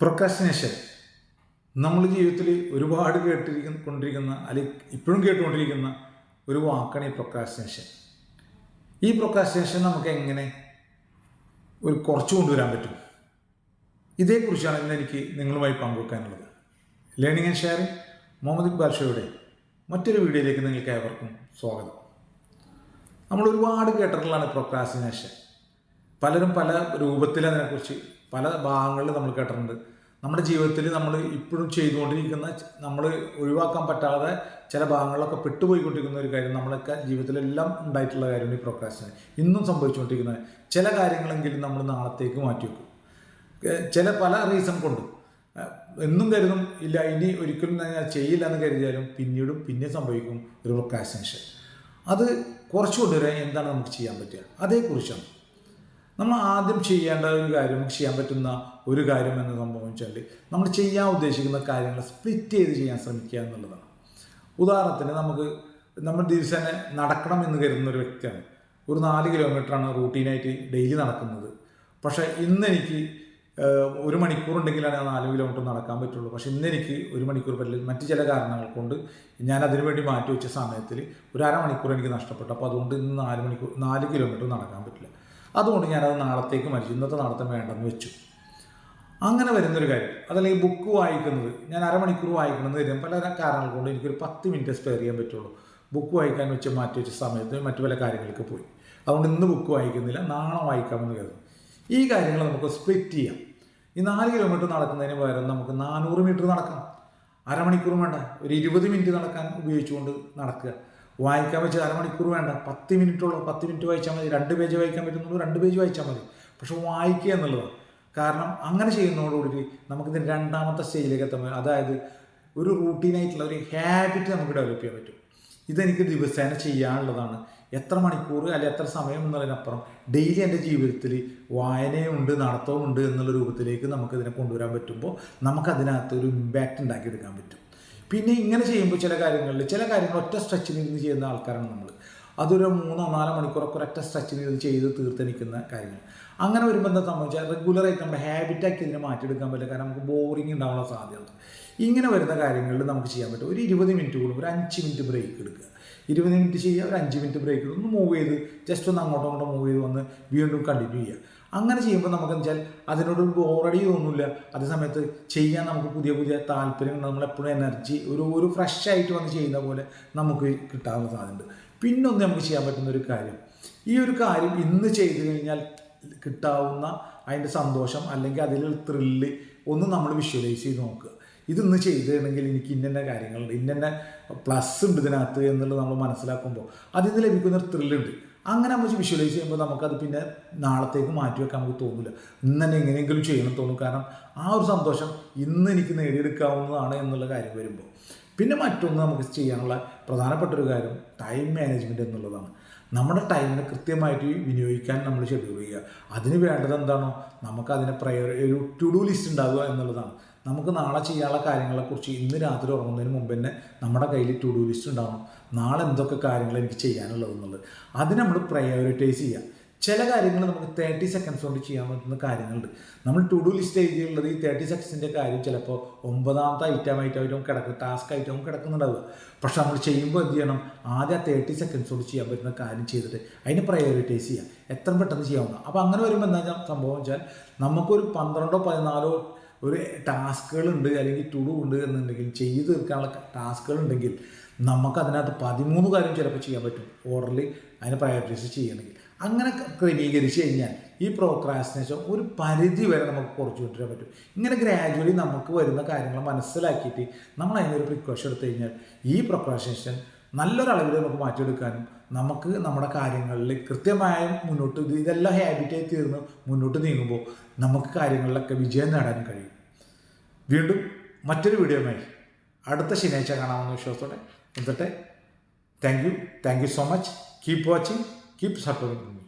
Procrastination നമ്മൾ ജീവിതത്തിൽ ഒരുപാട് കേട്ടിരിക്കുന്ന കൊണ്ടിരിക്കുന്ന അല്ലെങ്കിൽ ഇപ്പോഴും കേട്ടുകൊണ്ടിരിക്കുന്ന ഒരു വാക്കാണ് ഈ പ്രൊക്കാസ്റ്റിനേഷൻ ഈ പ്രൊക്കാസ്റ്റിനേഷൻ നമുക്ക് എങ്ങനെ ഒരു കുറച്ച് കൊണ്ടുവരാൻ പറ്റും? ഇതേക്കുറിച്ചാണ് ഇന്ന് എനിക്ക് നിങ്ങളുമായി പങ്കുവെക്കാനുള്ളത്. Learning and sharing Muhammad Iqbal ഷോയുടെ മറ്റൊരു വീഡിയോയിലേക്ക് നിങ്ങൾക്ക് ഏവർക്കും സ്വാഗതം. നമ്മൾ ഒരുപാട് കേട്ടിട്ടുള്ളതാണ് പ്രൊക്രാസിനേഷൻ പലരും പല രൂപത്തിൽ അതിനെക്കുറിച്ച് പല ഭാഗങ്ങളിൽ നമ്മൾ കേട്ടിട്ടുണ്ട്. നമ്മുടെ ജീവിതത്തിൽ നമ്മൾ ഇപ്പോഴും ചെയ്തുകൊണ്ടിരിക്കുന്ന നമ്മൾ ഒഴിവാക്കാൻ പറ്റാതെ ചില ഭാഗങ്ങളിലൊക്കെ പെട്ടുപോയിക്കൊണ്ടിരിക്കുന്ന ഒരു കാര്യം നമ്മളൊക്കെ ജീവിതത്തിലെല്ലാം ഉണ്ടായിട്ടുള്ള കാര്യമാണ് ഈ പ്രൊക്രാസിനേഷൻ ഇന്നും സംഭവിച്ചുകൊണ്ടിരിക്കുന്നത്. ചില കാര്യങ്ങളെങ്കിലും നമ്മൾ നാളത്തേക്ക് മാറ്റി വെക്കും ചില പല റീസൺ കൊണ്ട്. എന്നും കരുതും ഇല്ല ഇനി ഒരിക്കലും ഞാൻ ചെയ്യില്ല എന്ന് കരുതിയാലും പിന്നീടും പിന്നെ സംഭവിക്കും ഒരു പ്രൊക്കാസിനേഷൻ അത് കുറച്ച് കൊണ്ടുവരാൻ എന്താണ് നമുക്ക് ചെയ്യാൻ പറ്റുക? അതേക്കുറിച്ചാണ്. നമ്മൾ ആദ്യം ചെയ്യേണ്ട ഒരു കാര്യം ചെയ്യാൻ പറ്റുന്ന ഒരു കാര്യം എന്ന് സംഭവം വെച്ചാൽ നമ്മൾ ചെയ്യാൻ ഉദ്ദേശിക്കുന്ന കാര്യങ്ങൾ സ്പ്ലിറ്റ് ചെയ്ത് ചെയ്യാൻ ശ്രമിക്കുക എന്നുള്ളതാണ്. ഉദാഹരണത്തിന് നമുക്ക് നമ്മൾ ദിവസേന നടക്കണം എന്ന് കരുതുന്ന ഒരു വ്യക്തിയാണ്. ഒരു നാല് കിലോമീറ്ററാണ് റൂട്ടീനായിട്ട് ഡെയിലി നടക്കുന്നത്. പക്ഷേ ഇന്ന് എനിക്ക് ഒരു മണിക്കൂർ ഉണ്ടെങ്കിലാണ് ആ നാല് കിലോമീറ്റർ നടക്കാൻ പറ്റുള്ളൂ. പക്ഷേ ഇന്നെനിക്ക് ഒരു മണിക്കൂർ പറ്റില്ല. മറ്റ് ചില കാരണങ്ങൾ കൊണ്ട് ഞാൻ അതിനുവേണ്ടി മാറ്റി വെച്ച സമയത്തിൽ ഒരു അരമണിക്കൂർ എനിക്ക് നഷ്ടപ്പെട്ടു. അപ്പോൾ അതുകൊണ്ട് ഇന്ന് നാല് മണിക്കൂർ നാല് കിലോമീറ്റർ നടക്കാൻ പറ്റില്ല. അതുകൊണ്ട് ഞാനത് നാളത്തേക്ക് മരിച്ചു. ഇന്നത്തെ നാളത്തെ വേണ്ടെന്ന് വെച്ചു. അങ്ങനെ വരുന്നൊരു കാര്യം. അതല്ലെങ്കിൽ ബുക്ക് വായിക്കുന്നത്? ഞാൻ അരമണിക്കൂർ വായിക്കണമെന്ന് തരും പല കാരണങ്ങൾ കൊണ്ട് എനിക്കൊരു പത്ത് മിനിറ്റ് സ്പെയർ ചെയ്യാൻ പറ്റുള്ളൂ. ബുക്ക് വായിക്കാൻ വെച്ച് മാറ്റി വെച്ച സമയത്ത് മറ്റു പല കാര്യങ്ങൾക്ക് പോയി. അതുകൊണ്ട് ഇന്ന് ബുക്ക് വായിക്കുന്നില്ല. നാളെ വായിക്കാമെന്ന് കരുതും. ഈ കാര്യങ്ങൾ നമുക്ക് സ്പ്ലിറ്റ് ചെയ്യാം. ഈ നാല് കിലോമീറ്റർ നടക്കുന്നതിന് പകരം നമുക്ക് നാനൂറ് മീറ്റർ നടക്കാം അരമണിക്കൂർ വേണ്ട. ഒരു ഇരുപത് മിനിറ്റ് നടക്കാൻ ഉപയോഗിച്ചുകൊണ്ട് നടക്കുക. വായിക്കാൻ വെച്ച് അരമണിക്കൂർ വേണ്ട. പത്ത് മിനിറ്റുള്ളൂ പത്ത് മിനിറ്റ് വായിച്ചാൽ മതി. രണ്ട് പേജ് വായിക്കാൻ പറ്റുന്നുള്ളൂ. രണ്ട് പേജ് വായിച്ചാൽ മതി. പക്ഷെ വായിക്കുക എന്നുള്ളതാണ്. കാരണം അങ്ങനെ ചെയ്യുന്നതോടുകൂടി നമുക്കിത് രണ്ടാമത്തെ സ്റ്റേജിലേക്ക് എത്താൻ അതായത് ഒരു റൂട്ടീനായിട്ടുള്ള ഒരു ഹാബിറ്റ് നമുക്ക് ഡെവലപ്പ് ചെയ്യാൻ പറ്റും. ഇതെനിക്ക് ദിവസേന ചെയ്യാനുള്ളതാണ്. എത്ര മണിക്കൂർ അല്ലെ എത്ര സമയം എന്നുള്ളതിനപ്പുറം ഡെയിലി എന്റെ ജീവിതത്തിൽ വായനയുണ്ട് നടത്തവുമുണ്ട് എന്നുള്ള രൂപത്തിലേക്ക് നമുക്കിതിനെ കൊണ്ടുവരാൻ പറ്റുമ്പോൾ നമുക്കതിനകത്ത് ഒരു ഇമ്പാക്റ്റ് ഉണ്ടാക്കിയെടുക്കാൻ പറ്റും. പിന്നെ ഇങ്ങനെ ചെയ്യുമ്പോൾ ചില കാര്യങ്ങളിൽ ചില കാര്യങ്ങൾ ഒറ്റ സ്ട്രെച്ചിന് ഇരുന്ന് ചെയ്യുന്ന ആൾക്കാരാണ് നമ്മൾ അതൊരു മൂന്നോ നാലോ മണിക്കൂറൊക്കെ ഒരൊറ്റ സ്ട്രെച്ചിന് ഇരുന്ന് ചെയ്ത് തീർത്ത് നിൽക്കുന്ന കാര്യങ്ങൾ. അങ്ങനെ വരുമ്പോൾ എന്താ സംഭവിച്ചാൽ റെഗുലറായിട്ട് നമ്മുടെ ഹാബിറ്റാക്കി ഇതിനെ മാറ്റിയെടുക്കാൻ പറ്റില്ല. കാരണം നമുക്ക് ബോറിങ് ഉണ്ടാവാനുള്ള സാധ്യതയുണ്ട് ഇങ്ങനെ വരുന്ന കാര്യങ്ങളിൽ നമുക്ക് ചെയ്യാൻ പറ്റും. ഒരു ഇരുപത് മിനിറ്റ് കൂടുമ്പോൾ ഒരു അഞ്ച് മിനിറ്റ് ബ്രേക്ക് എടുക്കുക. ഇരുപത് മിനിറ്റ് ചെയ്യുക ഒരു അഞ്ച് മിനിറ്റ് ബ്രേക്ക് എടുക്കുക. ഒന്ന് മൂവ് ചെയ്ത് ജസ്റ്റ് ഒന്ന് അങ്ങോട്ടും അങ്ങോട്ടും മൂവ് ചെയ്ത് വന്ന് വീണ്ടും കണ്ടിന്യൂ ചെയ്യുക. അങ്ങനെ ചെയ്യുമ്പോൾ നമുക്ക് വെച്ചാൽ അതിനോട് ബോറടി തോന്നില്ല. അതേ സമയത്ത് ചെയ്യാൻ നമുക്ക് പുതിയ പുതിയ താല്പര്യങ്ങൾ നമ്മളെപ്പോഴും എനർജി ഒരു ഒരു ഫ്രഷ് ആയിട്ട് വന്ന് ചെയ്യുന്ന പോലെ നമുക്ക് കിട്ടാനുള്ള സാധ്യതയുണ്ട്. പിന്നൊന്ന് നമുക്ക് ചെയ്യാൻ പറ്റുന്ന ഒരു കാര്യം. ഈ ഒരു കാര്യം ഇന്ന് ചെയ്തു കഴിഞ്ഞാൽ കിട്ടാവുന്ന അതിന്റെ സന്തോഷം അല്ലെങ്കിൽ അതിലുള്ള ത്രില്ല് ഒന്ന് നമ്മൾ വിഷ്വലൈസ് ചെയ്ത് നോക്കുക. ഇതിന്ന് ചെയ്തിട്ടുണ്ടെങ്കിൽ എനിക്ക് ഇന്ന കാര്യങ്ങളുണ്ട്. ഇന്ന പ്ലസ് ഉണ്ട് ഇതിനകത്ത് എന്നുള്ളത് നമ്മൾ മനസ്സിലാക്കുമ്പോൾ അതിൽ നിന്ന് ലഭിക്കുന്ന ത്രില്ലുണ്ട് അങ്ങനെ നമ്മൾ വിഷ്വലൈസ് ചെയ്യുമ്പോൾ നമുക്കത് പിന്നെ നാളത്തേക്ക് മാറ്റി വെക്കാൻ നമുക്ക് തോന്നില്ല ഇന്ന് തന്നെ എങ്ങനെയെങ്കിലും ചെയ്യണം തോന്നും. കാരണം ആ ഒരു സന്തോഷം ഇന്ന് എനിക്ക് നേടിയെടുക്കാവുന്നതാണ് എന്നുള്ള കാര്യം വരുമ്പോൾ പിന്നെ മറ്റൊന്ന് നമുക്ക് ചെയ്യാനുള്ള പ്രധാനപ്പെട്ട ഒരു കാര്യം ടൈം മാനേജ്മെന്റ് എന്നുള്ളതാണ്. നമ്മുടെ ടൈമിനെ കൃത്യമായിട്ട് വിനിയോഗിക്കാൻ നമ്മൾ ഷെഡ്യൂൾ ചെയ്യുക. അതിന് വേണ്ടത് എന്താണോ? നമുക്ക് അതിനെ പ്രയർ ഒരു ടു ഡു ലിസ്റ്റ് ഉണ്ടാകുക എന്നുള്ളതാണ്. നമുക്ക് നാളെ ചെയ്യാനുള്ള കാര്യങ്ങളെക്കുറിച്ച് ഇന്ന് രാത്രി ഉറങ്ങുന്നതിന് മുമ്പ് തന്നെ നമ്മുടെ കയ്യിൽ ടു ഡു ലിസ്റ്റ് ഉണ്ടാവണം. നാളെ എന്തൊക്കെ കാര്യങ്ങൾ എനിക്ക് ചെയ്യാനുള്ളതെന്നുള്ളത് അത് നമ്മൾ പ്രയോറിറ്റൈസ് ചെയ്യുക. ചില കാര്യങ്ങൾ നമുക്ക് തേർട്ടി സെക്കൻഡ്സ് കൊണ്ട് ചെയ്യാൻ പറ്റുന്ന കാര്യങ്ങളുണ്ട്. നമ്മൾ ടു ഡു ലിസ്റ്റ് എഴുതിയുള്ളത് ഈ തേർട്ടി സെക്കൻഡ്സിന്റെ കാര്യം ചിലപ്പോൾ ഒമ്പതാമത്തെ ഐറ്റം ആയിട്ടായിട്ടും കിടക്കും ടാസ്ക് ആയിട്ടും കിടക്കുന്നുണ്ടാവുക. പക്ഷെ നമ്മൾ ചെയ്യുമ്പോൾ എന്ത് ചെയ്യണം? ആദ്യം ആ തേർട്ടി സെക്കൻഡ്സ് കൊണ്ട് ചെയ്യാൻ പറ്റുന്ന കാര്യം ചെയ്തിട്ട് അതിന് പ്രയോറിറ്റൈസ് ചെയ്യുക. എത്ര പെട്ടെന്ന് ചെയ്യാവുന്ന അപ്പോൾ അങ്ങനെ വരുമ്പോൾ എന്താ സംഭവം വെച്ചാൽ നമുക്കൊരു പന്ത്രണ്ടോ പതിനാലോ ഒരു ടാസ്കുകളുണ്ട് അല്ലെങ്കിൽ ടുഡു ഉണ്ട് എന്നുണ്ടെങ്കിൽ ചെയ്തു തീർക്കാനുള്ള ടാസ്കുകൾ ഉണ്ടെങ്കിൽ നമുക്ക് പതിമൂന്ന് കാര്യം ചിലപ്പോൾ ചെയ്യാൻ പറ്റും. ഓർഡറിൽ അതിനെ പ്രയോറിറ്റൈസ് ചെയ്യണമെങ്കിൽ. അങ്ങനെ ക്രമീകരിച്ച് കഴിഞ്ഞാൽ ഈ പ്രോക്രാസ്റ്റിനേഷൻ ഒരു പരിധി വരെ നമുക്ക് കുറച്ച് കൊണ്ടുവരാൻ പറ്റും. ഇങ്ങനെ ഗ്രാജുവലി നമുക്ക് വരുന്ന കാര്യങ്ങൾ മനസ്സിലാക്കിയിട്ട് നമ്മൾ അതിനൊരു പ്രിക്കോഷൻ എടുത്തു കഴിഞ്ഞാൽ ഈ പ്രോക്രാസ്റ്റിനേഷൻ നല്ലൊരളവിൽ നമുക്ക് മാറ്റിയെടുക്കാനും നമുക്ക് നമ്മുടെ കാര്യങ്ങളിൽ കൃത്യമായ മുന്നോട്ട് ഇതെല്ലാം ഹാബിറ്റായി തീർന്ന് മുന്നോട്ട് നീങ്ങുമ്പോൾ നമുക്ക് കാര്യങ്ങളിലൊക്കെ വിജയം നേടാൻ കഴിയും. വീണ്ടും മറ്റൊരു വീഡിയോയുമായി അടുത്ത ശനിയാഴ്ച കാണാമെന്ന വിശ്വാസത്തോടെ എന്നിട്ട് thank you thank you so much keep watching keep supporting me